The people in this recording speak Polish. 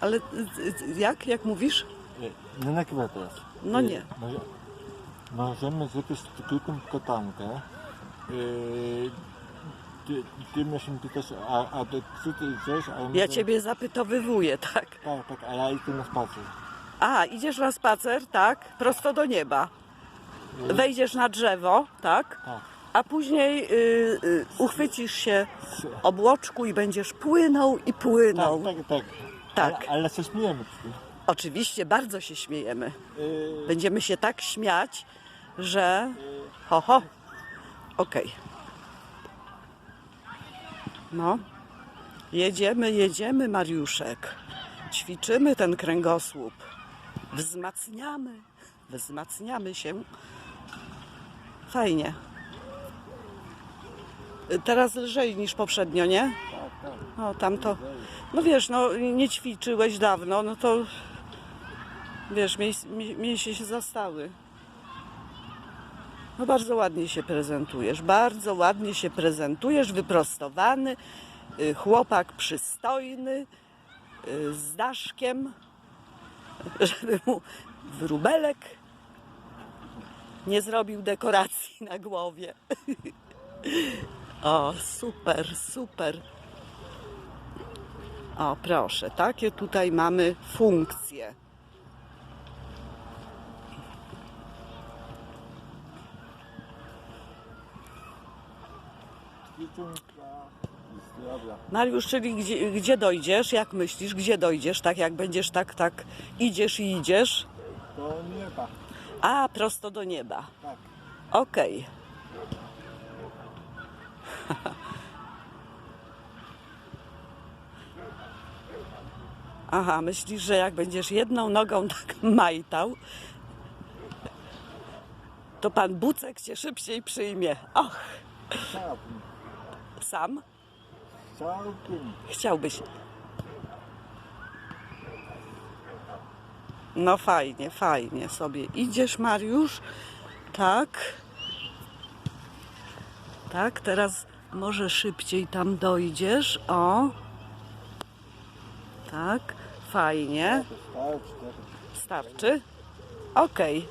Ale jak? Jak mówisz? Nie nagrywaj teraz. No nie. może- Możemy zrobić krótką katankę. E, Ty, ty mnie się pytasz, a, a ty, co ty? A Ja może- ciebie zapytowywuję, tak? Tak, tak, a ja idę na spacer. A, idziesz na spacer, tak? Prosto do nieba. Wejdziesz na drzewo, tak? Tak. A później y, y, uchwycisz się obłoczku i będziesz płynął i płynął. Tak, tak, tak. Tak. Ale, ale się śmiejemy. Oczywiście bardzo się śmiejemy. E, Będziemy się tak śmiać, że. Ho, ho. Okej. No. Jedziemy, jedziemy, Mariuszek. Ćwiczymy ten kręgosłup. Wzmacniamy. Wzmacniamy się. Fajnie. Y, Teraz lżej niż poprzednio, nie? No tamto. No wiesz, no nie ćwiczyłeś dawno, no to wiesz, mięśnie się zastały. No bardzo ładnie się prezentujesz, bardzo ładnie się prezentujesz, wyprostowany, y, chłopak przystojny, y, z daszkiem, żeby mu wróbelek nie zrobił dekoracji na głowie. O, super, super. O, proszę, takie tutaj mamy funkcje. Mariusz, czyli gdzie, gdzie dojdziesz? Jak myślisz, gdzie dojdziesz? Tak jak będziesz tak, tak idziesz i idziesz? Do nieba. A, prosto do nieba. Tak. Okej. Aha, myślisz, że jak będziesz jedną nogą tak majtał, to pan Bucek cię szybciej przyjmie. Och, Chciałbym. sam Chciałbym. chciałbyś. No fajnie, fajnie sobie idziesz, Mariusz. Tak. Tak, teraz może szybciej tam dojdziesz. O. Tak, fajnie. Starczy. Okej.